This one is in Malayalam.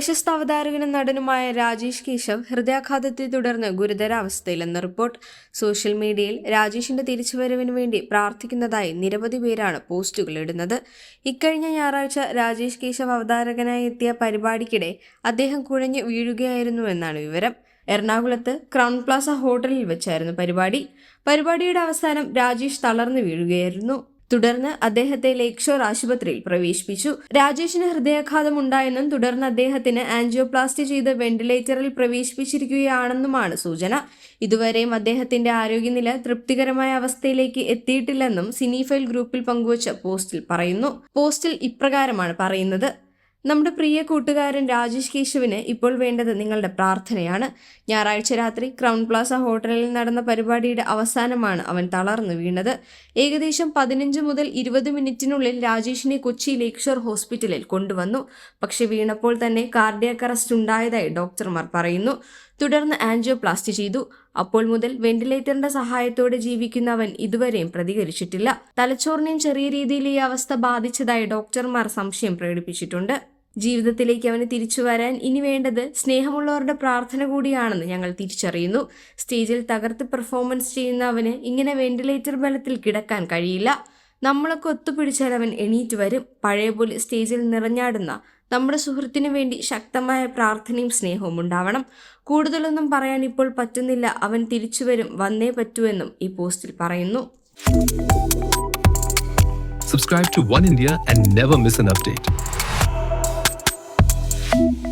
പ്രശസ്ത അവതാരകനും നടനുമായ രാജേഷ് കേശവ് ഹൃദയാഘാതത്തെ തുടർന്ന് ഗുരുതരാവസ്ഥയിലെന്ന റിപ്പോർട്ട്. സോഷ്യൽ മീഡിയയിൽ രാജേഷിന്റെ തിരിച്ചുവരവിന് വേണ്ടി പ്രാർത്ഥിക്കുന്നതായി നിരവധി പേരാണ് പോസ്റ്റുകൾ ഇടുന്നത്. ഇക്കഴിഞ്ഞ ഞായറാഴ്ച രാജേഷ് കേശവ് അവതാരകനായി എത്തിയ പരിപാടിക്കിടെ അദ്ദേഹം കുഴഞ്ഞു വീഴുകയായിരുന്നുവെന്നാണ് വിവരം. എറണാകുളത്ത് ക്രൗൺ പ്ലാസ ഹോട്ടലിൽ വെച്ചായിരുന്നു പരിപാടി. പരിപാടിയുടെ അവസാനം രാജേഷ് തളർന്നു വീഴുകയായിരുന്നു. തുടർന്ന് അദ്ദേഹത്തെ ലേക്ഷോർ ആശുപത്രിയിൽ പ്രവേശിപ്പിച്ചു. രാജേഷിന് ഹൃദയാഘാതം ഉണ്ടായെന്നും തുടർന്ന് അദ്ദേഹത്തിന് ആൻജിയോപ്ലാസ്റ്റി ചെയ്ത് വെന്റിലേറ്ററിൽ പ്രവേശിപ്പിച്ചിരിക്കുകയാണെന്നുമാണ് സൂചന. ഇതുവരെയും അദ്ദേഹത്തിന്റെ ആരോഗ്യനില തൃപ്തികരമായ അവസ്ഥയിലേക്ക് എത്തിയിട്ടില്ലെന്നും സിനിഫൈൽ ഗ്രൂപ്പിൽ പങ്കുവച്ച പോസ്റ്റിൽ പറയുന്നു. പോസ്റ്റിൽ ഇപ്രകാരമാണ് പറയുന്നത്. നമ്മുടെ പ്രിയ കൂട്ടുകാരൻ രാജേഷ് കേശുവിന് ഇപ്പോൾ വേണ്ടത് നിങ്ങളുടെ പ്രാർത്ഥനയാണ്. ഞായറാഴ്ച രാത്രി ക്രൗൺ പ്ലാസ ഹോട്ടലിൽ നടന്ന പരിപാടിയുടെ അവസാനമാണ് അവൻ തളർന്നു വീണത്. ഏകദേശം പതിനഞ്ച് മുതൽ ഇരുപത് മിനിറ്റിനുള്ളിൽ രാജേഷിനെ കൊച്ചി ലേക്ഷർ ഹോസ്പിറ്റലിൽ കൊണ്ടുവന്നു. പക്ഷെ വീണപ്പോൾ തന്നെ കാർഡിയാക് അറസ്റ്റ് ഉണ്ടായതായി ഡോക്ടർമാർ പറയുന്നു. തുടർന്ന് ആൻജിയോപ്ലാസ്റ്റി ചെയ്തു. അപ്പോൾ മുതൽ വെന്റിലേറ്ററിന്റെ സഹായത്തോടെ ജീവിക്കുന്ന അവൻ ഇതുവരെയും പ്രതികരിച്ചിട്ടില്ല. തലച്ചോറിനെയും ചെറിയ രീതിയിൽ ഈ അവസ്ഥ ബാധിച്ചതായി ഡോക്ടർമാർ സംശയം പ്രകടിപ്പിച്ചിട്ടുണ്ട്. ജീവിതത്തിലേക്ക് അവന് തിരിച്ചു വരാൻ ഇനി വേണ്ടത് സ്നേഹമുള്ളവരുടെ പ്രാർത്ഥന കൂടിയാണെന്ന് ഞങ്ങൾ തിരിച്ചറിയുന്നു. സ്റ്റേജിൽ തകർത്ത് പെർഫോമൻസ് ചെയ്യുന്ന അവന് ഇങ്ങനെ വെന്റിലേറ്റർ ബലത്തിൽ കിടക്കാൻ കഴിയില്ല. നമ്മളൊക്കെ ഒത്തുപിടിച്ചാൽ അവൻ എണീറ്റ് വരും. പഴയ പോലെ സ്റ്റേജിൽ നിറഞ്ഞാടുന്ന നമ്മുടെ സുഹൃത്തിനു വേണ്ടി ശക്തമായ പ്രാർത്ഥനയും സ്നേഹവും ഉണ്ടാവണം. കൂടുതലൊന്നും പറയാൻ ഇപ്പോൾ പറ്റുന്നില്ല. അവൻ തിരിച്ചു വരും. വന്നേ പറ്റൂ എന്നും ഈ പോസ്റ്റിൽ പറയുന്നു. Subscribe to One India and never miss an update. Thank you.